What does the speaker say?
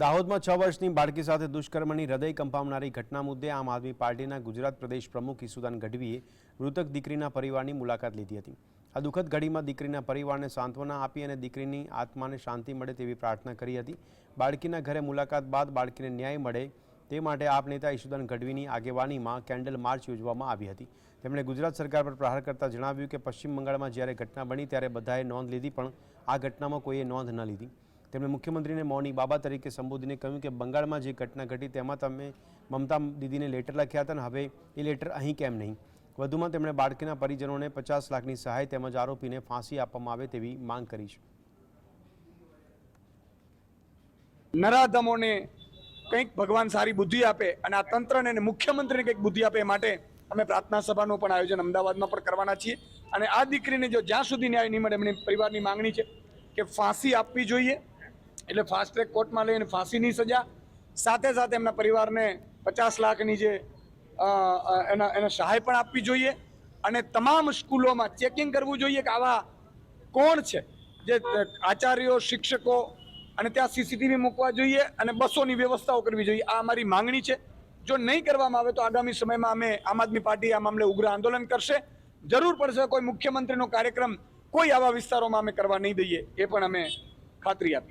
દાહોદમાં છ વર્ષની બાળકી સાથે દુષ્કર્મની હૃદય કંપાવનારી ઘટના મુદ્દે આમ આદમી પાર્ટીના ગુજરાત પ્રદેશ પ્રમુખ ઈસુદાન ગઢવીએ મૃતક દીકરીના પરિવારની મુલાકાત લીધી હતી. આ દુઃખદ ઘડીમાં દીકરીના પરિવારને સાંત્વના આપી અને દીકરીની આત્માને શાંતિ મળે તેવી પ્રાર્થના કરી હતી. બાળકીના ઘરે મુલાકાત બાદ બાળકીને ન્યાય મળે તે માટે આપ નેતા ઈશુદાન ગઢવીની આગેવાનીમાં કેન્ડલ માર્ચ યોજવામાં આવી હતી. તેમણે ગુજરાત સરકાર પર પ્રહાર કરતા જણાવ્યું કે પશ્ચિમ બંગાળમાં જ્યારે ઘટના બની ત્યારે બધાએ નોંધ લીધી પણ આ ઘટનામાં કોઈએ નોંધ ન લીધી. તેમણે મુખ્યમંત્રીને મૌની બાબા તરીકે સંબોધીને કહ્યું કે બંગાળમાં જે ઘટના ઘટી તેમાં તમે મમતા દીદીને લેટર લખ્યા હતા અને હવે એ લેટર અહીં કેમ નહીં? વધુમાં તેમણે બાળકીના પરિજનોને પચાસ લાખની સહાય તેમજ આરોપીને ફાંસી આપવામાં આવે તેવી માંગ કરી છે. નરાધમોને કંઈક ભગવાન સારી બુદ્ધિ આપે અને આ તંત્રને અને મુખ્યમંત્રીને કંઈક બુદ્ધિ આપે માટે અમે પ્રાર્થના સભાનું પણ આયોજન અમદાવાદમાં પણ કરવાના છીએ. અને આ દીકરીને જો જ્યાં સુધી ન્યાય નહીં મળે એમની પરિવારની માંગણી છે કે ફાંસી આપવી જોઈએ. એટલે ફાસ્ટ ટ્રેક કોર્ટમાં લઈને ફાંસીની સજા. સાથે સાથે એમના પરિવારને પચાસ લાખની જે એના, એને સહાય પણ આપવી જોઈએ. અને તમામ સ્કૂલોમાં ચેકિંગ કરવું જોઈએ કે આવા કોણ છે? જે આચાર્યો, શિક્ષકો અને ત્યાં સીસીટીવી મૂકવા જોઈએ અને બસોની વ્યવસ્થાઓ કરવી જોઈએ. આ અમારી માંગણી છે. જો નહીં કરવામાં આવે તો આગામી સમયમાં અમે આમ આદમી પાર્ટી આ મામલે ઉગ્ર આંદોલન કરશે. જરૂર પડશે કોઈ મુખ્યમંત્રીનો કાર્યક્રમ કોઈ આવા વિસ્તારોમાં અમે કરવા નહીં દઈએ. એ પણ અમે ખાતરી આપી